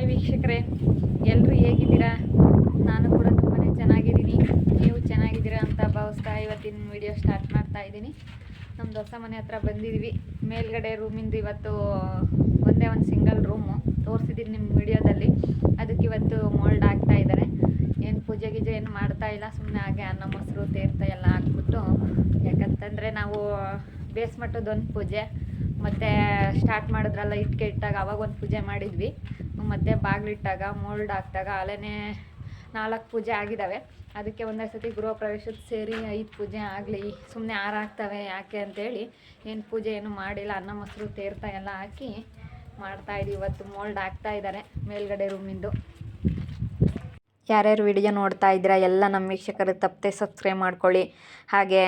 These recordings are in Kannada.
ಹಾಯ್ ವೀಕ್ಷಕರೇ. ಎಲ್ಲರೂ ಹೇಗಿದ್ದೀರಾ? ನಾನು ಕೂಡ ತುಂಬಾ ಚೆನ್ನಾಗಿದ್ದೀನಿ. ನೀವು ಚೆನ್ನಾಗಿದ್ದೀರಾ ಅಂತ ಭಾವಿಸ್ತಾ ಇವತ್ತಿನ ವಿಡಿಯೋ ಸ್ಟಾರ್ಟ್ ಮಾಡ್ತಾ ಇದ್ದೀನಿ. ನಮ್ಮ ಹೊಸ ಮನೆ ಹತ್ರ ಬಂದಿದ್ವಿ ಮೇಲ್ಗಡೆ ರೂಮಿಂದು ಇವತ್ತು ಒಂದೇ ಒಂದು ಸಿಂಗಲ್ ರೂಮು ತೋರಿಸಿದ್ದೀನಿ ನಿಮ್ಮ ವಿಡಿಯೋದಲ್ಲಿ ಅದಕ್ಕೆ ಇವತ್ತು ಮೋಲ್ಡ್ ಆಗ್ತಾ ಇದ್ದಾರೆ. ಏನು ಪೂಜೆ ಗೀಜೆ ಏನು ಮಾಡ್ತಾ ಇಲ್ಲ. ಸುಮ್ಮನೆ ಹಾಗೆ ಅನ್ನ, ಮೊಸರು ತೀರ್ಥ ಎಲ್ಲ ಹಾಕ್ಬಿಟ್ಟು. ಯಾಕಂತಂದರೆ ನಾವು ಬೇಸ್ ಮಟ್ಟದೊಂದು ಪೂಜೆ. ಮತ್ತು ಸ್ಟಾರ್ಟ್ ಮಾಡಿದ್ರಲ್ಲ, ಇಟ್ಕೆ ಇಟ್ಟಾಗ ಅವಾಗ ಒಂದು ಪೂಜೆ ಮಾಡಿದ್ವಿ. ಮತ್ತು ಬಾಗಿಲಿಟ್ಟಾಗ ಮೋಲ್ಡ್ ಹಾಕ್ದಾಗ ಅಲ್ಲೇ ನಾಲ್ಕು ಪೂಜೆ ಆಗಿದ್ದಾವೆ ಅದಕ್ಕೆ ಒಂದೇ ಸತಿ ಗೃಹ ಪ್ರವೇಶದ ಸೇರಿ ಐದು ಪೂಜೆ ಆಗಲಿ ಸುಮ್ಮನೆ ಹಾರಾಗ್ತವೆ ಯಾಕೆ ಅಂತೇಳಿ ಏನು ಪೂಜೆ ಏನು ಮಾಡಿಲ್ಲ, ಅನ್ನ, ಮೊಸರು ತೀರ್ಥ ಎಲ್ಲ ಹಾಕಿ ಮಾಡ್ತಾ ಇದೀವಿ ಇವತ್ತು ಮೋಲ್ಡ್ ಹಾಕ್ತಾ ಇದ್ದಾರೆ ಮೇಲ್ಗಡೆ ರೂಮಿಂದು ಯಾರ್ಯಾರು ವಿಡಿಯೋ ನೋಡ್ತಾ ಇದ್ದೀರಾ, ಎಲ್ಲ ನಮ್ಮ ವೀಕ್ಷಕರು ತಪ್ಪದೆ ಸಬ್ಸ್ಕ್ರೈಬ್ ಮಾಡ್ಕೊಳ್ಳಿ. ಹಾಗೆ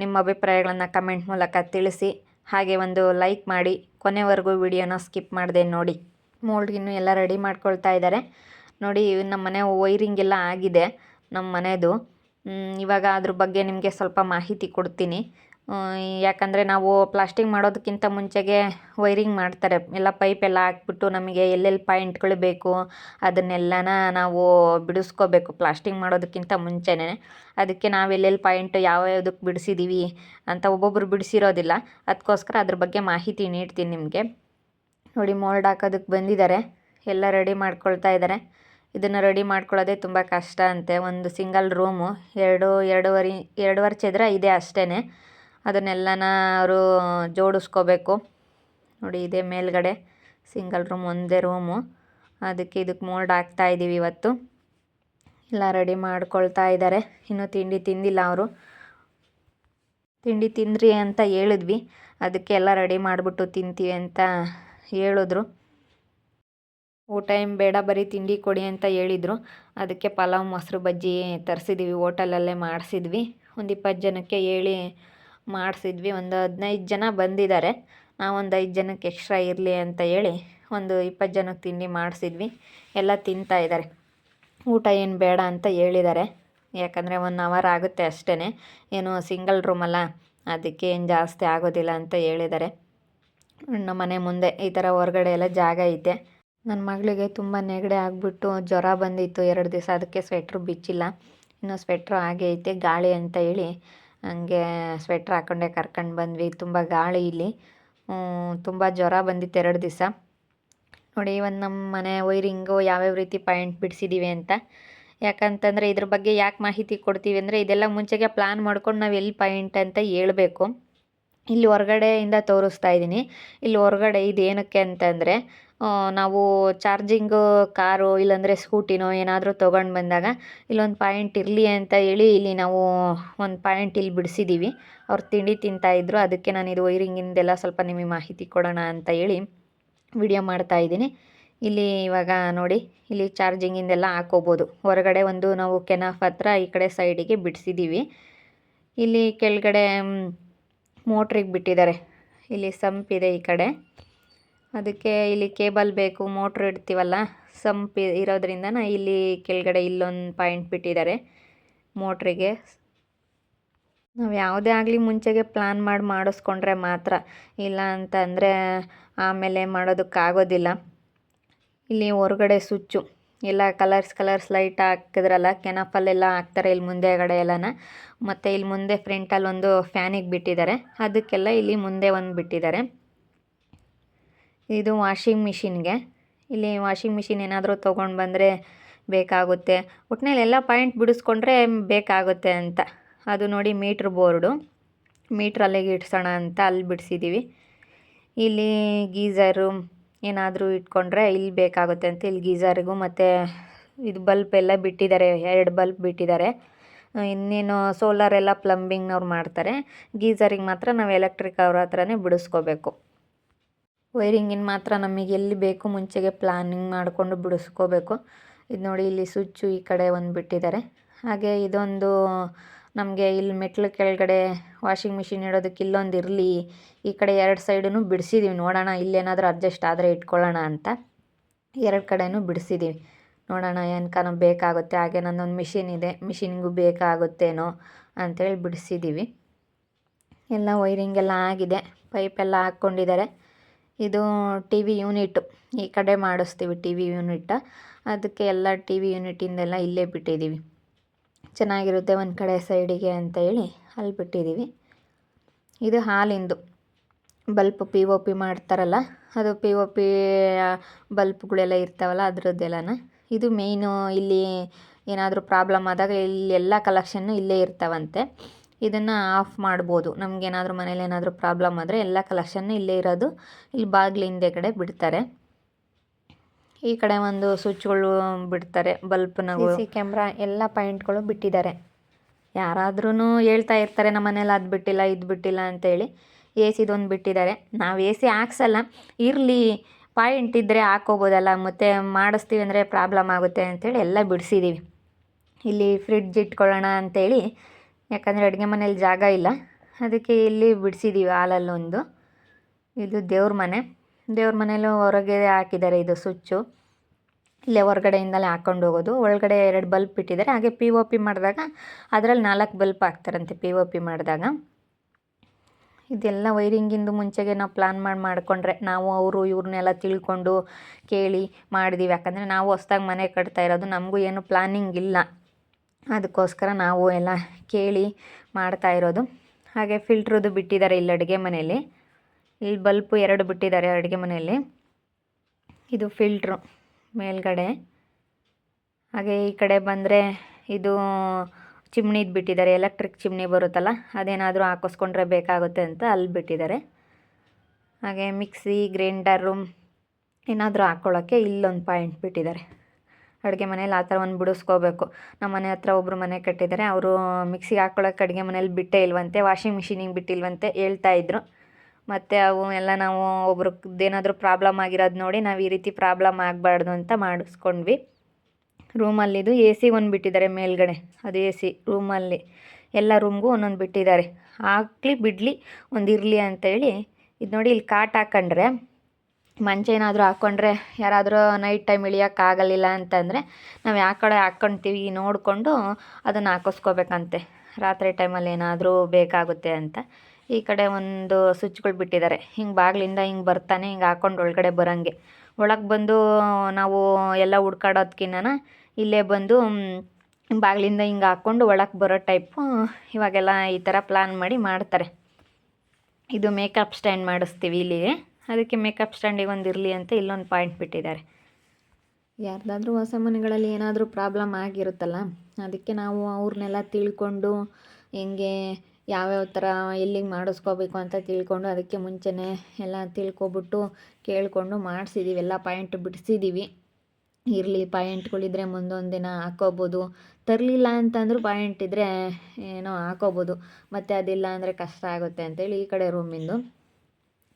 ನಿಮ್ಮ ಅಭಿಪ್ರಾಯಗಳನ್ನು ಕಮೆಂಟ್ ಮೂಲಕ ತಿಳಿಸಿ. ಹಾಗೆ ಒಂದು ಲೈಕ್ ಮಾಡಿ. ಕೊನೆವರೆಗೂ ವಿಡಿಯೋನ ಸ್ಕಿಪ್ ಮಾಡಿದೆ ನೋಡಿ. ಮೋಲ್ಡ್ಗಿನ್ನು ಎಲ್ಲ ರೆಡಿ ಮಾಡ್ಕೊಳ್ತಾ ಇದ್ದಾರೆ ನೋಡಿ ನಮ್ಮ ಮನೆ ವೈರಿಂಗ್ ಎಲ್ಲ ಆಗಿದೆ ನಮ್ಮ ಮನೆಯದು ಇವಾಗ ಅದ್ರ ಬಗ್ಗೆ ನಿಮಗೆ ಸ್ವಲ್ಪ ಮಾಹಿತಿ ಕೊಡ್ತೀನಿ. ಯಾಕಂದರೆ ನಾವು ಪ್ಲಾಸ್ಟಿಂಗ್ ಮಾಡೋದಕ್ಕಿಂತ ಮುಂಚೆಗೆ ವೈರಿಂಗ್ ಮಾಡ್ತಾರೆ. ಎಲ್ಲ ಪೈಪ್ ಎಲ್ಲ ಹಾಕ್ಬಿಟ್ಟು ನಮಗೆ ಎಲ್ಲೆಲ್ಲಿ ಪಾಯಿಂಟ್ಗಳು ಬೇಕು, ಅದನ್ನೆಲ್ಲನ ನಾವು ಬಿಡಿಸ್ಕೋಬೇಕು ಪ್ಲಾಸ್ಟಿಂಗ್ ಮಾಡೋದಕ್ಕಿಂತ ಮುಂಚೆನೇ. ಅದಕ್ಕೆ ನಾವು ಎಲ್ಲೆಲ್ಲಿ ಪಾಯಿಂಟ್ ಯಾವ ಯಾವುದಕ್ಕೆ ಬಿಡಿಸಿದ್ದೀವಿ ಅಂತ ಒಬ್ಬೊಬ್ಬರು ಬಿಡಿಸಿರೋದಿಲ್ಲ. ಅದಕ್ಕೋಸ್ಕರ ಅದ್ರ ಬಗ್ಗೆ ಮಾಹಿತಿ ನೀಡ್ತೀನಿ ನಿಮಗೆ. ನೋಡಿ ಮೋಲ್ಡ್ ಹಾಕೋದಕ್ಕೆ ಬಂದಿದ್ದಾರೆ. ಎಲ್ಲ ರೆಡಿ ಮಾಡ್ಕೊಳ್ತಾ ಇದ್ದಾರೆ. ಇದನ್ನು ರೆಡಿ ಮಾಡ್ಕೊಳ್ಳೋದೇ ತುಂಬ ಕಷ್ಟ ಅಂತೆ. ಒಂದು ಸಿಂಗಲ್ ರೂಮು ಎರಡು, ಎರಡೂವರೆ ಎರಡೂವರೆ ಚದರ ಇದೆ ಅಷ್ಟೇ ಅದನ್ನೆಲ್ಲನ ಅವರು ಜೋಡಿಸ್ಕೋಬೇಕು. ನೋಡಿ, ಇದೆ ಮೇಲ್ಗಡೆ ಸಿಂಗಲ್ ರೂಮ್ ಒಂದೇ ರೂಮು ಅದಕ್ಕೆ ಇದಕ್ಕೆ ಮೋಲ್ಡ್ ಹಾಕ್ತಾ ಇದ್ದೀವಿ ಇವತ್ತು. ಎಲ್ಲ ರೆಡಿ ಮಾಡ್ಕೊಳ್ತಾ ಇದ್ದಾರೆ. ಇನ್ನೂ ತಿಂಡಿ ತಿಂದಿಲ್ಲ ಅವರು. ತಿಂಡಿ ತಿಂದ್ರಿ ಅಂತ ಹೇಳಿದ್ವಿ. ಅದಕ್ಕೆ ಎಲ್ಲ ರೆಡಿ ಮಾಡಿಬಿಟ್ಟು ತಿಂತೀವಿ ಅಂತ ಹೇಳಿದ್ರು. ಊಟ ಏನು ಬೇಡ, ಬರೀ ತಿಂಡಿ ಕೊಡಿ ಅಂತ ಹೇಳಿದರು. ಅದಕ್ಕೆ ಪಲಾವ್, ಮೊಸರು ಬಜ್ಜಿ ತರಿಸಿದ್ವಿ ಓಟಲಲ್ಲೇ ಮಾಡಿಸಿದ್ವಿ. ಒಂದು ಇಪ್ಪತ್ತು ಜನಕ್ಕೆ ಹೇಳಿ ಮಾಡಿಸಿದ್ವಿ. ಒಂದು ಹದಿನೈದು ಜನ ಬಂದಿದ್ದಾರೆ. ನಾವೊಂದು ಐದು ಜನಕ್ಕೆ ಎಕ್ಸ್ಟ್ರಾ ಇರಲಿ ಅಂತ ಹೇಳಿ ಒಂದು ಇಪ್ಪತ್ತು ಜನಕ್ಕೆ ತಿಂಡಿ ಮಾಡಿಸಿದ್ವಿ. ಎಲ್ಲ ತಿಂತಾ ಇದ್ದಾರೆ. ಊಟ ಏನು ಬೇಡ ಅಂತ ಹೇಳಿದ್ದಾರೆ. ಯಾಕಂದರೆ ಒನ್ ಅವರ್ ಆಗುತ್ತೆ ಅಷ್ಟೇ ಏನು ಸಿಂಗಲ್ ರೂಮಲ್ಲ ಅದಕ್ಕೆ ಏನು ಜಾಸ್ತಿ ಆಗೋದಿಲ್ಲ ಅಂತ ಹೇಳಿದ್ದಾರೆ. ನಮ್ಮ ಮನೆ ಮುಂದೆ ಈ ಥರ ಹೊರಗಡೆ ಎಲ್ಲ ಜಾಗ ಐತೆ. ನನ್ನ ಮಗಳಿಗೆ ತುಂಬ ನೆಗಡಿ ಆಗಿಬಿಟ್ಟು ಜ್ವರ ಬಂದಿತ್ತು ಎರಡು ದಿವಸ, ಅದಕ್ಕೆ ಸ್ವೆಟ್ರು ಬಿಚ್ಚಿಲ್ಲ. ಇನ್ನು ಸ್ವೆಟ್ರು ಹಾಗೆ ಐತೆ, ಗಾಳಿ ಅಂತ ಹೇಳಿ ಹಂಗೆ ಸ್ವೆಟ್ರ್ ಹಾಕೊಂಡೆ ಕರ್ಕೊಂಡು ಬಂದ್ವಿ. ತುಂಬ ಗಾಳಿ ಇಲ್ಲಿ. ತುಂಬ ಜ್ವರ ಬಂದಿತ್ತು ಎರಡು ದಿವಸ. ನೋಡಿ, ಒಂದು ನಮ್ಮ ಮನೆ ವೈರಿಂಗು ಯಾವ್ಯಾವ ರೀತಿ ಪಾಯಿಂಟ್ ಬಿಡಿಸಿದ್ದೀವಿ ಅಂತ. ಯಾಕಂತಂದರೆ ಇದ್ರ ಬಗ್ಗೆ ಯಾಕೆ ಮಾಹಿತಿ ಕೊಡ್ತೀವಿ ಅಂದರೆ ಇದೆಲ್ಲ ಮುಂಚೆಗೆ ಪ್ಲ್ಯಾನ್ ಮಾಡ್ಕೊಂಡು ನಾವು ಎಲ್ಲಿ ಪಾಯಿಂಟ್ ಅಂತ ಹೇಳ್ಬೇಕು. ಇಲ್ಲಿ ಹೊರಗಡೆಯಿಂದ ತೋರಿಸ್ತಾ ಇದ್ದೀನಿ. ಇಲ್ಲಿ ಹೊರಗಡೆ ಇದು ಏನಕ್ಕೆ ಅಂತಂದರೆ ನಾವು ಚಾರ್ಜಿಂಗು ಕಾರು ಇಲ್ಲಾಂದರೆ ಸ್ಕೂಟಿನೋ ಏನಾದರೂ ತೊಗೊಂಡು ಬಂದಾಗ ಇಲ್ಲೊಂದು ಪಾಯಿಂಟ್ ಇರಲಿ ಅಂತ ಹೇಳಿ ಇಲ್ಲಿ ನಾವು ಒಂದು ಪಾಯಿಂಟ್ ಇಲ್ಲಿ ಬಿಡಿಸಿದ್ದೀವಿ ಅವ್ರು ತಿಂಡಿ ತಿಂತಾಯಿದ್ರು ಅದಕ್ಕೆ ನಾನು ಇದು ವೈರಿಂಗಿಂದೆಲ್ಲ ಸ್ವಲ್ಪ ನಿಮಗೆ ಮಾಹಿತಿ ಕೊಡೋಣ ಅಂತ ಹೇಳಿ ವಿಡಿಯೋ ಮಾಡ್ತಾ ಇದ್ದೀನಿ. ಇಲ್ಲಿ ಇವಾಗ ನೋಡಿ, ಇಲ್ಲಿ ಚಾರ್ಜಿಂಗಿಂದೆಲ್ಲ ಹಾಕೋಬೋದು. ಹೊರಗಡೆ ಒಂದು ನಾವು ಕೆನಾಫ್ ಹತ್ರ ಈ ಕಡೆ ಸೈಡಿಗೆ ಬಿಡಿಸಿದ್ದೀವಿ ಇಲ್ಲಿ ಕೆಳಗಡೆ ಮೋಟ್ರಿಗೆ ಬಿಟ್ಟಿದ್ದಾರೆ. ಇಲ್ಲಿ ಸಂಪ್ ಇದೆ ಈ ಕಡೆ. ಅದಕ್ಕೆ ಇಲ್ಲಿ ಕೇಬಲ್ ಬೇಕು, ಮೋಟ್ರ್ ಇಡ್ತೀವಲ್ಲ, ಸಂಪ್ ಇರೋದ್ರಿಂದ ಇಲ್ಲಿ ಕೆಳಗಡೆ ಇಲ್ಲೊಂದು ಪಾಯಿಂಟ್ ಬಿಟ್ಟಿದ್ದಾರೆ ಮೋಟ್ರಿಗೆ. ನಾವು ಯಾವುದೇ ಆಗಲಿ ಮುಂಚೆಗೆ ಪ್ಲ್ಯಾನ್ ಮಾಡಿ, ಮಾಡಿಸ್ಕೊಂಡ್ರೆ ಮಾತ್ರ. ಇಲ್ಲ ಅಂತಂದರೆ ಆಮೇಲೆ ಮಾಡೋದಕ್ಕಾಗೋದಿಲ್ಲ. ಇಲ್ಲಿ ಹೊರಗಡೆ ಸ್ವಿಚ್ಚು ಎಲ್ಲ ಕಲರ್ಸ್ ಕಲರ್ಸ್ ಲೈಟ್ ಹಾಕಿದ್ರಲ್ಲ ಕೆನಪಲ್ಲೆಲ್ಲ ಹಾಕ್ತಾರೆ ಇಲ್ಲಿ ಮುಂದೆಗಡೆ ಎಲ್ಲನ. ಮತ್ತು ಇಲ್ಲಿ ಮುಂದೆ ಫ್ರಂಟಲ್ಲಿ ಒಂದು ಫ್ಯಾನಿಗೆ ಬಿಟ್ಟಿದ್ದಾರೆ. ಅದಕ್ಕೆಲ್ಲ ಇಲ್ಲಿ ಮುಂದೆ ಒಂದು ಬಿಟ್ಟಿದ್ದಾರೆ. ಇದು ವಾಷಿಂಗ್ ಮಿಷಿನ್ಗೆ ಇಲ್ಲಿ ವಾಷಿಂಗ್ ಮಿಷಿನ್ ಏನಾದರೂ ತೊಗೊಂಡು ಬಂದರೆ ಬೇಕಾಗುತ್ತೆ. ಒಟ್ಟಿನಲ್ಲಿ ಎಲ್ಲ ಪಾಯಿಂಟ್ ಬಿಡಿಸ್ಕೊಂಡ್ರೆ ಬೇಕಾಗುತ್ತೆ ಅಂತ. ಅದು ನೋಡಿ ಮೀಟ್ರ್ ಬೋರ್ಡು ಮೀಟ್ರ್ ಅಲ್ಲಿಗೆ ಇಡ್ಸೋಣ ಅಂತ ಅಲ್ಲಿ ಬಿಡಿಸಿದ್ದೀವಿ ಇಲ್ಲಿ ಗೀಝರು ಏನಾದರೂ ಇಟ್ಕೊಂಡ್ರೆ ಇಲ್ಲಿ ಬೇಕಾಗುತ್ತೆ ಅಂತ ಇಲ್ಲಿ ಗೀಝರಿಗೂ ಮತ್ತು ಇದು ಬಲ್ಪ್ ಎಲ್ಲ ಬಿಟ್ಟಿದ್ದಾರೆ, ಎರಡು ಬಲ್ಪ್ ಬಿಟ್ಟಿದ್ದಾರೆ. ಇನ್ನೇನು ಸೋಲಾರ್ ಎಲ್ಲ ಪ್ಲಂಬಿಂಗ್ನವ್ರು ಮಾಡ್ತಾರೆ. ಗೀಝರಿಗೆ ಮಾತ್ರ ನಾವು ಎಲೆಕ್ಟ್ರಿಕ್ ಅವ್ರ ಹತ್ರನೇ ಬಿಡಿಸ್ಕೋಬೇಕು. ವೈರಿಂಗಿನ ಮಾತ್ರ ನಮಗೆ ಎಲ್ಲಿ ಬೇಕು ಮುಂಚೆಗೆ ಪ್ಲಾನಿಂಗ್ ಮಾಡಿಕೊಂಡು ಬಿಡಿಸ್ಕೋಬೇಕು. ಇದು ನೋಡಿ ಇಲ್ಲಿ ಸ್ವಿಚ್ಚು ಈ ಕಡೆ ಒಂದು ಬಿಟ್ಟಿದ್ದಾರೆ. ಹಾಗೆ ಇದೊಂದು ನಮಗೆ ಇಲ್ಲಿ ಮೆಟ್ಲು ಕೆಳಗಡೆ ವಾಷಿಂಗ್ ಮಿಷಿನ್ ಇಡೋದಕ್ಕೆ ಇಲ್ಲೊಂದು ಇರಲಿ, ಈ ಕಡೆ ಎರಡು ಸೈಡೂ ಬಿಡಿಸಿದ್ದೀವಿ ನೋಡೋಣ, ಇಲ್ಲೇನಾದರೂ ಅಡ್ಜಸ್ಟ್ ಆದರೆ ಇಟ್ಕೊಳ್ಳೋಣ ಅಂತ ಎರಡು ಕಡೆಯೂ ಬಿಡಿಸಿದ್ದೀವಿ ನೋಡೋಣ ಏನಕನ ಬೇಕಾಗುತ್ತೆ. ಹಾಗೆ ನನ್ನೊಂದು ಮಿಷಿನ್ ಇದೆ. ಮಿಷಿನ್ಗೂ ಬೇಕಾಗುತ್ತೇನೋ ಅಂಥೇಳಿ ಬಿಡಿಸಿದ್ದೀವಿ ಎಲ್ಲ ವೈರಿಂಗ್ ಎಲ್ಲ ಆಗಿದೆ. ಪೈಪ್ ಎಲ್ಲ ಹಾಕ್ಕೊಂಡಿದ್ದಾರೆ. ಇದು ಟಿ ವಿ ಯೂನಿಟ್ ಈ ಕಡೆ ಮಾಡಿಸ್ತೀವಿ ಟಿ ವಿ ಯೂನಿಟ್ ಅದಕ್ಕೆ ಎಲ್ಲ ಟಿ ವಿ ಯೂನಿಟಿಂದೆಲ್ಲ ಇಲ್ಲೇ ಬಿಟ್ಟಿದ್ದೀವಿ ಚೆನ್ನಾಗಿರುತ್ತೆ ಒಂದು ಕಡೆ ಸೈಡಿಗೆ ಅಂತ ಹೇಳಿ ಅಲ್ಲಿ ಬಿಟ್ಟಿದ್ದೀವಿ. ಇದು ಹಾಲಿಂದು. ಬಲ್ಪ್ ಪಿ ಒ ಪಿ ಮಾಡ್ತಾರಲ್ಲ, ಅದು ಪಿ ಒ ಪಿ ಬಲ್ಪ್ಗಳೆಲ್ಲ ಇರ್ತಾವಲ್ಲ ಅದರದ್ದೆಲ್ಲನ. ಇದು ಮೇಯ್ನು ಇಲ್ಲಿ ಏನಾದರೂ ಪ್ರಾಬ್ಲಮ್ ಆದಾಗ ಇಲ್ಲಿ ಎಲ್ಲ ಕಲೆಕ್ಷನ್ನು ಇಲ್ಲೇ ಇರ್ತಾವಂತೆ. ಇದನ್ನು ಆಫ್ ಮಾಡ್ಬೋದು. ನಮಗೇನಾದರೂ ಮನೇಲಿ ಏನಾದರೂ ಪ್ರಾಬ್ಲಮ್ ಆದರೆ ಎಲ್ಲ ಕಲೆಕ್ಷನ್ನು ಇಲ್ಲೇ ಇರೋದು ಇಲ್ಲಿ ಬಾಗಿಲು ಹಿಂದೆ ಕಡೆ ಬಿಡ್ತಾರೆ. ಈ ಕಡೆ ಒಂದು ಸ್ವಿಚ್ಗಳು ಬಿಡ್ತಾರೆ ಬಲ್ಪ್ನ ಸಿ ಕ್ಯಾಮ್ರಾ ಎಲ್ಲ ಪಾಯಿಂಟ್ಗಳು ಬಿಟ್ಟಿದ್ದಾರೆ. ಯಾರಾದ್ರೂ ಹೇಳ್ತಾ ಇರ್ತಾರೆ, ನಮ್ಮ ಮನೇಲಿ ಅದು ಬಿಟ್ಟಿಲ್ಲ, ಇದು ಬಿಟ್ಟಿಲ್ಲ ಅಂತೇಳಿ. ಎ ಸಿದೊಂದು ಬಿಟ್ಟಿದ್ದಾರೆ. ನಾವು ಎ ಸಿ ಹಾಕ್ಸಲ್ಲ, ಇರಲಿ, ಪಾಯಿಂಟ್ ಇದ್ದರೆ ಹಾಕೋಬೋದಲ್ಲ, ಮತ್ತು ಮಾಡಿಸ್ತೀವಿ ಅಂದರೆ ಪ್ರಾಬ್ಲಮ್ ಆಗುತ್ತೆ ಅಂಥೇಳಿ ಎಲ್ಲ ಬಿಡಿಸಿದ್ದೀವಿ ಇಲ್ಲಿ ಫ್ರಿಡ್ಜ್ ಇಟ್ಕೊಳ್ಳೋಣ ಅಂತೇಳಿ, ಯಾಕಂದರೆ ಅಡುಗೆ ಮನೇಲಿ ಜಾಗ ಇಲ್ಲ. ಅದಕ್ಕೆ ಇಲ್ಲಿ ಬಿಡಿಸಿದ್ದೀವಿ ಹಾಲಲ್ಲೊಂದು. ಇದು ದೇವ್ರ ಮನೆ. ದೇವ್ರ ಮನೇಲೂ ಹೊರಗೆ ಹಾಕಿದ್ದಾರೆ ಇದು ಸ್ವಿಚ್ಚು ಇಲ್ಲೇ ಹೊರಗಡೆಯಿಂದಲೇ ಹಾಕ್ಕೊಂಡು ಹೋಗೋದು. ಒಳಗಡೆ ಎರಡು ಬಲ್ಬ್ ಇಟ್ಟಿದ್ದಾರೆ. ಹಾಗೆ ಪಿ ಒ ಪಿ ಮಾಡಿದಾಗ ಅದರಲ್ಲಿ ನಾಲ್ಕು ಬಲ್ಪ್ ಹಾಕ್ತಾರಂತೆ ಪಿ ಒ ಪಿ ಮಾಡಿದಾಗ. ಇದೆಲ್ಲ ವೈರಿಂಗಿಂದು ಮುಂಚೆಗೆ ನಾವು ಪ್ಲ್ಯಾನ್ ಮಾಡಿ ಮಾಡಿಕೊಂಡ್ರೆ ನಾವು, ಅವರು, ಇವ್ರನ್ನೆಲ್ಲ ತಿಳ್ಕೊಂಡು ಕೇಳಿ ಮಾಡಿದೀವಿ. ಯಾಕಂದರೆ ನಾವು ಹೊಸ್ದಾಗಿ ಮನೆ ಕಟ್ತಾ ಇರೋದು, ನಮಗೂ ಏನು ಪ್ಲ್ಯಾನಿಂಗ್ ಇಲ್ಲ. ಅದಕ್ಕೋಸ್ಕರ ನಾವು ಎಲ್ಲ ಕೇಳಿ ಮಾಡ್ತಾ ಇರೋದು. ಹಾಗೆ ಫಿಲ್ಟ್ರದ್ದು ಬಿಟ್ಟಿದ್ದಾರೆ ಇಲ್ಲಿ ಅಡುಗೆ ಮನೆಯಲ್ಲಿ. ಇಲ್ಲಿ ಬಲ್ಪು ಎರಡು ಬಿಟ್ಟಿದ್ದಾರೆ ಅಡುಗೆ ಮನೆಯಲ್ಲಿ. ಇದು ಫಿಲ್ಟ್ರು ಮೇಲ್ಗಡೆ. ಹಾಗೆ ಈ ಕಡೆ ಬಂದರೆ ಇದು ಚಿಮ್ನಿದು ಬಿಟ್ಟಿದ್ದಾರೆ, ಎಲೆಕ್ಟ್ರಿಕ್ ಚಿಮ್ನಿ ಬರುತ್ತಲ್ಲ, ಅದೇನಾದರೂ ಹಾಕಿಸ್ಕೊಂಡ್ರೆ ಬೇಕಾಗುತ್ತೆ ಅಂತ ಅಲ್ಲಿ ಬಿಟ್ಟಿದ್ದಾರೆ. ಹಾಗೆ ಮಿಕ್ಸಿ, ಗ್ರೈಂಡರು ಏನಾದರೂ ಹಾಕ್ಕೊಳ್ಳೋಕ್ಕೆ ಇಲ್ಲೊಂದು ಪಾಯಿಂಟ್ ಬಿಟ್ಟಿದ್ದಾರೆ. ಅಡುಗೆ ಮನೇಲಿ ಆ ಥರ ಒಂದು ಬಿಡಿಸ್ಕೋಬೇಕು. ನಮ್ಮ ಮನೆ ಹತ್ರ ಒಬ್ಬರು ಮನೆ ಕಟ್ಟಿದ್ದಾರೆ, ಅವರು ಮಿಕ್ಸಿಗೆ ಹಾಕ್ಕೊಳ್ಳೋಕೆ ಅಡುಗೆ ಮನೇಲಿ ಬಿಟ್ಟೇ ಇಲ್ವಂತೆ, ವಾಷಿಂಗ್ ಮಿಷಿನಿಗೆ ಬಿಟ್ಟಿಲ್ವಂತೆ ಹೇಳ್ತಾ ಇದ್ರು. ಮತ್ತು ಅವು ಎಲ್ಲ ನಾವು ಒಬ್ರದ್ದೇನಾದರೂ ಪ್ರಾಬ್ಲಮ್ ಆಗಿರೋದು ನೋಡಿ ನಾವು ಈ ರೀತಿ ಪ್ರಾಬ್ಲಮ್ ಆಗಬಾರ್ದು ಅಂತ ಮಾಡಿಸ್ಕೊಂಡ್ವಿ. ರೂಮಲ್ಲಿದು ಎ ಸಿ ಒಂದು ಬಿಟ್ಟಿದ್ದಾರೆ ಮೇಲ್ಗಡೆ. ಅದು ಎ ಸಿ ರೂಮಲ್ಲಿ. ಎಲ್ಲ ರೂಮ್ಗೂ ಒಂದೊಂದು ಬಿಟ್ಟಿದ್ದಾರೆ. ಹಾಕ್ಲಿ ಬಿಡಲಿ ಒಂದು ಇರಲಿ ಅಂತೇಳಿ ಇದು ನೋಡಿ ಇಲ್ಲಿ ಕಾಟ್ ಹಾಕೊಂಡ್ರೆ, ಮಂಚ ಏನಾದರೂ ಹಾಕ್ಕೊಂಡ್ರೆ ಯಾರಾದರೂ ನೈಟ್ ಟೈಮ್ ಇಳಿಯೋಕ್ಕಾಗಲಿಲ್ಲ ಅಂತಂದರೆ ನಾವು ಯಾವ ಕಡೆ ಹಾಕ್ಕೊಳ್ತೀವಿ ನೋಡಿಕೊಂಡು ಅದನ್ನು ಹಾಕಿಸ್ಕೋಬೇಕಂತೆ. ರಾತ್ರಿ ಟೈಮಲ್ಲಿ ಏನಾದರೂ ಬೇಕಾಗುತ್ತೆ ಅಂತ. ಈ ಕಡೆ ಒಂದು ಸ್ವಿಚ್ಗಳು ಬಿಟ್ಟಿದ್ದಾರೆ. ಹಿಂಗೆ ಬಾಗಿಲಿಂದ ಹಿಂಗೆ ಬರ್ತಾನೆ, ಹಿಂಗೆ ಹಾಕ್ಕೊಂಡು ಒಳಗಡೆ ಬರೋಂಗೆ. ಒಳಗೆ ಬಂದು ನಾವು ಎಲ್ಲ ಹುಡ್ಕಾಡೋದ್ಕಿನ್ನ ಇಲ್ಲೇ ಬಂದು ಬಾಗಿಲಿಂದ ಹಿಂಗೆ ಹಾಕ್ಕೊಂಡು ಒಳಗೆ ಬರೋ ಟೈಪು ಇವಾಗೆಲ್ಲ ಈ ಥರ ಪ್ಲ್ಯಾನ್ ಮಾಡಿ ಮಾಡ್ತಾರೆ. ಇದು ಮೇಕಪ್ ಸ್ಟ್ಯಾಂಡ್ ಮಾಡಿಸ್ತೀವಿ ಇಲ್ಲಿ ಅದಕ್ಕೆ ಮೇಕಪ್ ಸ್ಟ್ಯಾಂಡಿಗೆ ಒಂದು ಇರಲಿ ಅಂತ ಇಲ್ಲೊಂದು ಪಾಯಿಂಟ್ ಬಿಟ್ಟಿದ್ದಾರೆ. ಯಾರ್ದಾದ್ರೂ ಹೊಸ ಮನೆಗಳಲ್ಲಿ ಏನಾದರೂ ಪ್ರಾಬ್ಲಮ್ ಆಗಿರುತ್ತಲ್ಲ, ಅದಕ್ಕೆ ನಾವು ಅವ್ರನ್ನೆಲ್ಲ ತಿಳ್ಕೊಂಡು ಹೆಂಗೆ ಯಾವ್ಯಾವ ಥರ ಎಲ್ಲಿಗೆ ಮಾಡಿಸ್ಕೋಬೇಕು ಅಂತ ತಿಳ್ಕೊಂಡು ಅದಕ್ಕೆ ಮುಂಚೆನೇ ಎಲ್ಲ ತಿಳ್ಕೊಬಿಟ್ಟು ಕೇಳಿಕೊಂಡು ಮಾಡಿಸಿದ್ದೀವಿ ಎಲ್ಲ ಪಾಯಿಂಟ್ ಬಿಡಿಸಿದ್ದೀವಿ ಇರಲಿ, ಪಾಯಿಂಟ್ಗಳಿದ್ರೆ ಮುಂದೊಂದು ದಿನ ಹಾಕೋಬೋದು. ತರಲಿಲ್ಲ ಅಂತಂದ್ರೂ ಪಾಯಿಂಟ್ ಇದ್ದರೆ ಏನೋ ಹಾಕೋಬೋದು. ಮತ್ತು ಅದಿಲ್ಲ ಅಂದರೆ ಕಷ್ಟ ಆಗುತ್ತೆ ಅಂತೇಳಿ ಈ ಕಡೆ ರೂಮಿಂದು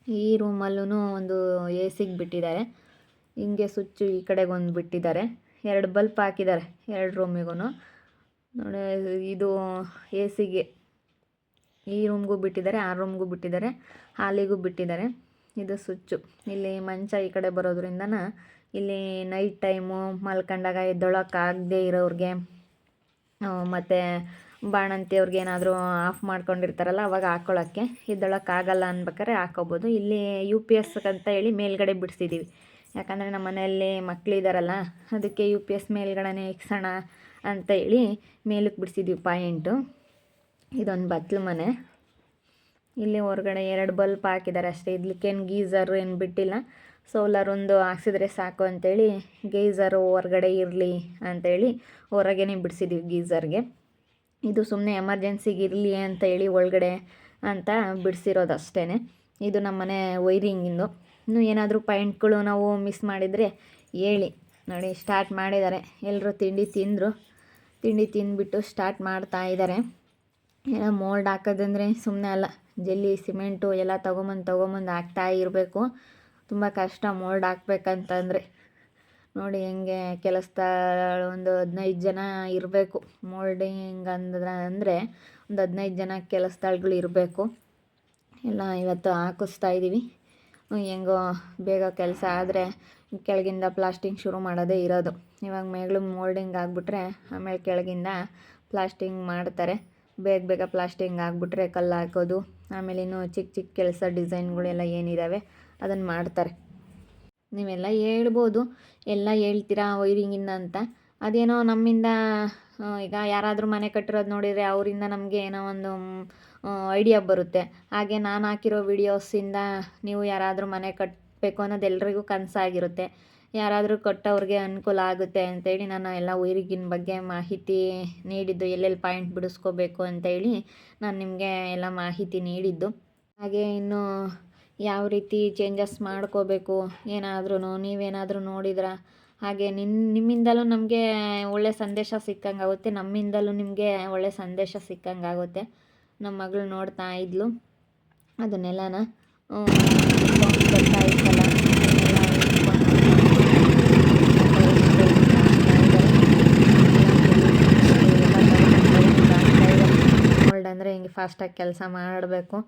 ಈ ರೂಮಲ್ಲೂ ಒಂದು ಎ ಸಿಗೆ ಬಿಟ್ಟಿದ್ದಾರೆ. ಹಿಂಗೆ ಸ್ವಿಚ್ಚು ಈ ಕಡೆಗೊಂದು ಬಿಟ್ಟಿದ್ದಾರೆ. ಎರಡು ಬಲ್ಪ್ ಹಾಕಿದ್ದಾರೆ ಎರಡು ರೂಮಿಗೂ ನೋಡಿ, ಇದು ಎ ಸಿಗೆ ಈ ರೂಮ್ಗೂ ಬಿಟ್ಟಿದ್ದಾರೆ, ಆ ರೂಮ್ಗೂ ಬಿಟ್ಟಿದ್ದಾರೆ, ಹಾಲಿಗೂ ಬಿಟ್ಟಿದ್ದಾರೆ. ಇದು ಸ್ವಿಚ್ಚು ಇಲ್ಲಿ ಮಂಚ ಈ ಕಡೆ ಬರೋದ್ರಿಂದನ ಇಲ್ಲಿ ನೈಟ್ ಟೈಮು ಮಲ್ಕೊಂಡಾಗ ಎದ್ದೊಳಕ್ಕಾಗದೆ ಇರೋರಿಗೆ ಮತ್ತು ಬಾಣಂತಿಯವ್ರಿಗೆ ಏನಾದರೂ ಆಫ್ ಮಾಡ್ಕೊಂಡಿರ್ತಾರಲ್ಲ, ಅವಾಗ ಹಾಕ್ಕೊಳ್ಳೋಕ್ಕೆ ಎದ್ದೊಳಕ್ಕಾಗಲ್ಲ ಅನ್ಬೇಕಾದ್ರೆ ಹಾಕೋಬೋದು. ಇಲ್ಲಿ ಯು ಪಿ ಎಸ್ ಅಂತ ಹೇಳಿ ಮೇಲ್ಗಡೆ ಬಿಡಿಸಿದ್ದೀವಿ ಯಾಕಂದರೆ ನಮ್ಮ ಮನೆಯಲ್ಲಿ ಮಕ್ಕಳಿದಾರಲ್ಲ ಅದಕ್ಕೆ ಯು ಪಿ ಎಸ್ ಮೇಲ್ಗಡೆ ಇಕ್ಸೋಣ ಅಂತ ಹೇಳಿ ಮೇಲಕ್ಕೆ ಬಿಡಿಸಿದ್ದೀವಿ ಪಾಯಿಂಟು. ಇದೊಂದು ಬತ್ಲು ಮನೆ. ಇಲ್ಲಿ ಹೊರಗಡೆ ಎರಡು ಬಲ್ಪ್ ಹಾಕಿದ್ದಾರೆ ಅಷ್ಟೇ. ಇದಕ್ಕೇನು ಗೀಝರು ಏನು ಬಿಟ್ಟಿಲ್ಲ. ಸೋಲಾರ್ ಒಂದು ಹಾಕ್ಸಿದ್ರೆ ಸಾಕು ಅಂತೇಳಿ ಗೀಝರು ಹೊರಗಡೆ ಇರಲಿ ಅಂತೇಳಿ ಹೊರಗೇನೆ ಬಿಡಿಸಿದ್ದೀವಿ ಗೀಝರ್ಗೆ ಇದು ಸುಮ್ಮನೆ ಎಮರ್ಜೆನ್ಸಿಗೆ ಇರಲಿ ಅಂತ ಹೇಳಿ ಒಳಗಡೆ ಅಂತ ಬಿಡಿಸಿರೋದು ಅಷ್ಟೇ ಇದು ನಮ್ಮ ಮನೆ ವೈರಿಂಗಿಂದು. ಇನ್ನೂ ಏನಾದರೂ ಪಾಯಿಂಟ್ಗಳು ನಾವು ಮಿಸ್ ಮಾಡಿದರೆ ಹೇಳಿ. ನೋಡಿ, ಸ್ಟಾರ್ಟ್ ಮಾಡಿದ್ದಾರೆ. ಎಲ್ಲರೂ ತಿಂಡಿ ತಿಂದರು. ತಿಂಡಿ ತಿಂದುಬಿಟ್ಟು ಸ್ಟಾರ್ಟ್ ಮಾಡ್ತಾ ಇದ್ದಾರೆ ಏನೋ ಮೋಲ್ಡ್ ಹಾಕೋದಂದ್ರೆ ಸುಮ್ಮನೆ ಅಲ್ಲ, ಜಲ್ಲಿ, ಸಿಮೆಂಟು ಎಲ್ಲ ತೊಗೊಂಬಂದು ತೊಗೊಂಬಂದು ಹಾಕ್ತಾ ಇರಬೇಕು. ತುಂಬ ಕಷ್ಟ ಮೋಲ್ಡ್ ಹಾಕ್ಬೇಕಂತಂದರೆ. ನೋಡಿ ಹೆಂಗೆ ಕೆಲಸದ ಒಂದು ಹದಿನೈದು ಜನ ಇರಬೇಕು. ಮೋಲ್ಡಿಂಗ್ ಅಂದ್ರೆ ಅಂದರೆ ಒಂದು ಹದಿನೈದು ಜನ ಕೆಲಸದಳ್ಗಳು ಇರಬೇಕು. ಎಲ್ಲ ಇವತ್ತು ಹಾಕಿಸ್ತಾ ಇದ್ದೀವಿ ಹೆಂಗೋ ಬೇಗ ಕೆಲಸ ಆದರೆ ಕೆಳಗಿಂದ ಪ್ಲಾಸ್ಟಿಂಗ್ ಶುರು ಮಾಡೋದೇ ಇರೋದು. ಇವಾಗ ಮೇಗಳು ಮೋಲ್ಡಿಂಗ್ ಆಗಿಬಿಟ್ರೆ ಆಮೇಲೆ ಕೆಳಗಿಂದ ಪ್ಲಾಸ್ಟಿಂಗ್ ಮಾಡ್ತಾರೆ. ಬೇಗ ಬೇಗ ಪ್ಲಾಸ್ಟಿಂಗ್ ಆಗಿಬಿಟ್ರೆ ಕಲ್ಲು ಹಾಕೋದು, ಆಮೇಲೆ ಇನ್ನೂ ಚಿಕ್ಕ ಚಿಕ್ಕ ಕೆಲಸ ಡಿಸೈನ್ಗಳೆಲ್ಲ ಏನಿದ್ದಾವೆ ಅದನ್ನು ಮಾಡ್ತಾರೆ. ನೀವೆಲ್ಲ ಹೇಳ್ಬೋದು, ಎಲ್ಲ ಹೇಳ್ತೀರಾ ವೈರಿಂಗಿಂದ ಅಂತ. ಅದೇನೋ ನಮ್ಮಿಂದ ಈಗ ಯಾರಾದರೂ ಮನೆ ಕಟ್ಟಿರೋದು ನೋಡಿದರೆ ಅವರಿಂದ ನಮಗೆ ಏನೋ ಒಂದು ಐಡಿಯಾ ಬರುತ್ತೆ. ಹಾಗೆ ನಾನು ಹಾಕಿರೋ ವಿಡಿಯೋಸಿಂದ ನೀವು ಯಾರಾದರೂ ಮನೆ ಕಟ್ಟಬೇಕು ಅನ್ನೋದು ಎಲ್ರಿಗೂ ಕನಸಾಗಿರುತ್ತೆ. ಯಾರಾದರೂ ಕೊಟ್ಟವ್ರಿಗೆ ಅನುಕೂಲ ಆಗುತ್ತೆ ಅಂತೇಳಿ ನಾನು ಎಲ್ಲ ವೈರಿಗಿನ ಬಗ್ಗೆ ಮಾಹಿತಿ ನೀಡಿದ್ದು, ಎಲ್ಲೆಲ್ಲಿ ಪಾಯಿಂಟ್ ಬಿಡಿಸ್ಕೋಬೇಕು ಅಂತೇಳಿ ನಾನು ನಿಮಗೆ ಎಲ್ಲ ಮಾಹಿತಿ ನೀಡಿದ್ದು. ಹಾಗೆ ಇನ್ನು ಯಾವ ರೀತಿ ಚೇಂಜಸ್ ಮಾಡ್ಕೋಬೇಕು ಏನಾದ್ರೂ ನೀವೇನಾದರೂ ನೋಡಿದ್ರಾ? ಹಾಗೆ ನಿನ್ನ ನಿಮ್ಮಿಂದಲೂ ನಮಗೆ ಒಳ್ಳೆ ಸಂದೇಶ ಸಿಕ್ಕಂಗೆ ಆಗುತ್ತೆ ನಮ್ಮಿಂದಲೂ ನಿಮಗೆ ಒಳ್ಳೆ ಸಂದೇಶ ಸಿಕ್ಕಂಗೆ ಆಗುತ್ತೆ ನಮ್ಮ ಮಗಳು ನೋಡ್ತಾ ಇದ್ಲು. ಅದನ್ನೆಲ್ಲನ ಸೌಂಡ್ ಬರ್ತಾ ಇತ್ತಲ್ಲ ಅದನ್ನೆಲ್ಲ ಓಲ್ಡ್ ಅಂದರೆ ಹಿಂಗೆ ಫಾಸ್ಟಾಗಿ ಕೆಲಸ ಮಾಡಬೇಕು.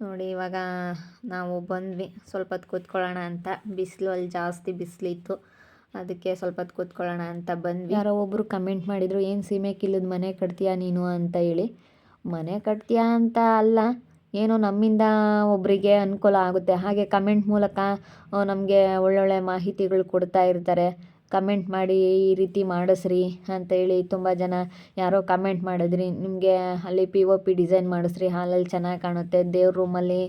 ನೋಡಿ, ಇವಾಗ ನಾವು ಬಂದ್ವಿ. ಸ್ವಲ್ಪ ಹೊತ್ತು ಕೂತ್ಕೊಳ್ಳೋಣ ಅಂತ. ಬಿಸಿಲು ಅಲ್ಲಿ ಜಾಸ್ತಿ ಬಿಸಿಲಿತ್ತು. ಅದಕ್ಕೆ ಸ್ವಲ್ಪ ಹೊತ್ತು ಕೂತ್ಕೊಳ್ಳೋಣ ಅಂತ ಬಂದ್ವಿ. ಯಾರೋ ಒಬ್ಬರು ಕಮೆಂಟ್ ಮಾಡಿದರು, ಏನು ಸೀಮೆ ಕಿಲ್ಲದ ಮನೆ ಕಟ್ತೀಯಾ ನೀನು? ಅಂತ ಹೇಳಿ. ಮನೆ ಕಟ್ತೀಯಾ ಅಂತ ಅಲ್ಲ, ಏನೋ ನಮ್ಮಿಂದ ಒಬ್ಬರಿಗೆ ಅನುಕೂಲ ಆಗುತ್ತೆ. ಹಾಗೆ ಕಮೆಂಟ್ ಮೂಲಕ ನಮಗೆ ಒಳ್ಳೊಳ್ಳೆ ಮಾಹಿತಿಗಳು ಕೊಡ್ತಾ ಇರ್ತಾರೆ. ಕಮೆಂಟ್ ಮಾಡಿ, ಈ ರೀತಿ ಮಾಡಿಸ್ರಿ ಅಂತೇಳಿ ತುಂಬ ಜನ ಯಾರೋ ಕಮೆಂಟ್ ಮಾಡಿದ್ರಿ. ನಿಮಗೆ ಅಲ್ಲಿ ಪಿ ಒ ಪಿ ಡಿಸೈನ್ ಮಾಡಿಸ್ರಿ. ಹಾಲಲ್ಲಿ ಚೆನ್ನಾಗಿ ಕಾಣುತ್ತೆ. ದೇವ್ರ ರೂಮಲ್ಲಿ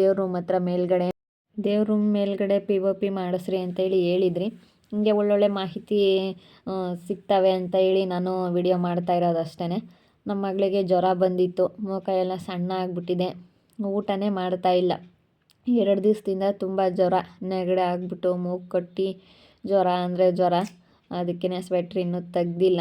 ದೇವ್ರ ರೂಮ್ ಹತ್ರ ಮೇಲ್ಗಡೆ, ದೇವ್ರ ರೂಮ್ ಮೇಲ್ಗಡೆ ಪಿ ಒ ಪಿ ಮಾಡಿಸ್ರಿ ಅಂತೇಳಿ ಹೇಳಿದ್ರಿ. ಹಿಂಗೆ ಒಳ್ಳೊಳ್ಳೆ ಮಾಹಿತಿ ಸಿಗ್ತವೆ ಅಂತ ಹೇಳಿ ನಾನು ವಿಡಿಯೋ ಮಾಡ್ತಾ ಇರೋದು ಅಷ್ಟೇ ನಮ್ಮ ಮಗಳಿಗೆ ಜ್ವರ ಬಂದಿತ್ತು. ಮುಖ ಎಲ್ಲ ಸಣ್ಣ ಆಗಿಬಿಟ್ಟಿದೆ. ಊಟನೇ ಮಾಡ್ತಾ ಇಲ್ಲ. ಎರಡು ದಿವಸದಿಂದ ತುಂಬ ಜ್ವರ ನೆಗಡೆ ಆಗಿಬಿಟ್ಟು ಮೂಗು ಕಟ್ಟಿ ಜ್ವರ ಅಂದರೆ ಜ್ವರ. ಅದಕ್ಕೇ ಸ್ವೆಟ್ರ್ ಇನ್ನೂ ತೆಗ್ದಿಲ್ಲ.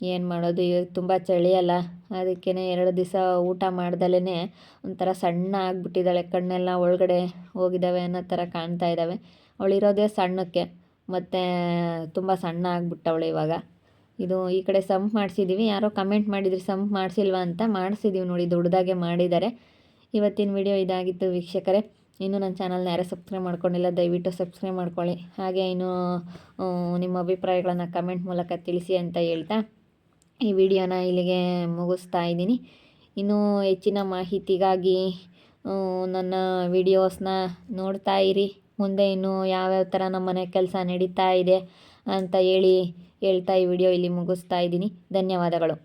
ಏನು ಮಾಡೋದು? ಇವಾಗ ತುಂಬ ಚಳಿ ಅಲ್ಲ. ಅದಕ್ಕೇ ಎರಡು ದಿವಸ ಊಟ ಮಾಡ್ದಲೇ ಒಂಥರ ಸಣ್ಣ ಆಗಿಬಿಟ್ಟಿದ್ದಾಳೆ. ಕಣ್ಣೆಲ್ಲ ಒಳಗಡೆ ಹೋಗಿದ್ದಾವೆ ಅನ್ನೋ ಥರ ಕಾಣ್ತಾ ಇದ್ದಾವೆ. ಅವಳಿರೋದೇ ಸಣ್ಣಕ್ಕೆ. ಮತ್ತು ತುಂಬ ಸಣ್ಣ ಆಗಿಬಿಟ್ಟವಳು ಇವಾಗ. ಇದು ಈ ಕಡೆ ಸಂಪ್ ಮಾಡಿಸಿದ್ದೀವಿ ಯಾರೋ ಕಮೆಂಟ್ ಮಾಡಿದ್ರಿ, ಸಂಪ್ ಮಾಡಿಸಿಲ್ವಾ? ಅಂತ ಮಾಡಿಸಿದ್ದೀವಿ ನೋಡಿ. ದೊಡ್ಡದಾಗೆ ಮಾಡಿದ್ದಾರೆ. ಇವತ್ತಿನ ವಿಡಿಯೋ ಇದಾಗಿತ್ತು ವೀಕ್ಷಕರೇ. ಇನ್ನು ನನ್ನ ಚಾನಲ್ನ ಯಾರೇ ಸಬ್ಸ್ಕ್ರೈಬ್ ಮಾಡ್ಕೊಂಡಿಲ್ಲ, ದಯವಿಟ್ಟು ಸಬ್ಸ್ಕ್ರೈಬ್ ಮಾಡ್ಕೊಳ್ಳಿ. ಹಾಗೆ ಇನ್ನು ನಿಮ್ಮ ಅಭಿಪ್ರಾಯಗಳನ್ನು ಕಮೆಂಟ್ ಮೂಲಕ ತಿಳಿಸಿ ಅಂತ ಹೇಳ್ತಾ ಈ ವಿಡಿಯೋನ ಇಲ್ಲಿಗೆ ಮುಗಿಸ್ತಾ ಇದ್ದೀನಿ. ಇನ್ನೂ ಹೆಚ್ಚಿನ ಮಾಹಿತಿಗಾಗಿ ನನ್ನ ವಿಡಿಯೋಸ್ನ ನೋಡ್ತಾ ಇರಿ. ಮುಂದೆ ಇನ್ನು ಯಾವ್ಯಾವ ಥರ ನಮ್ಮ ಮನೆ ಕೆಲಸ ನಡೀತಾ ಇದೆ ಅಂತ ಹೇಳಿ ಹೇಳ್ತಾ ಈ ವಿಡಿಯೋ ಇಲ್ಲಿ ಮುಗಿಸ್ತಾ ಇದ್ದೀನಿ. ಧನ್ಯವಾದಗಳು.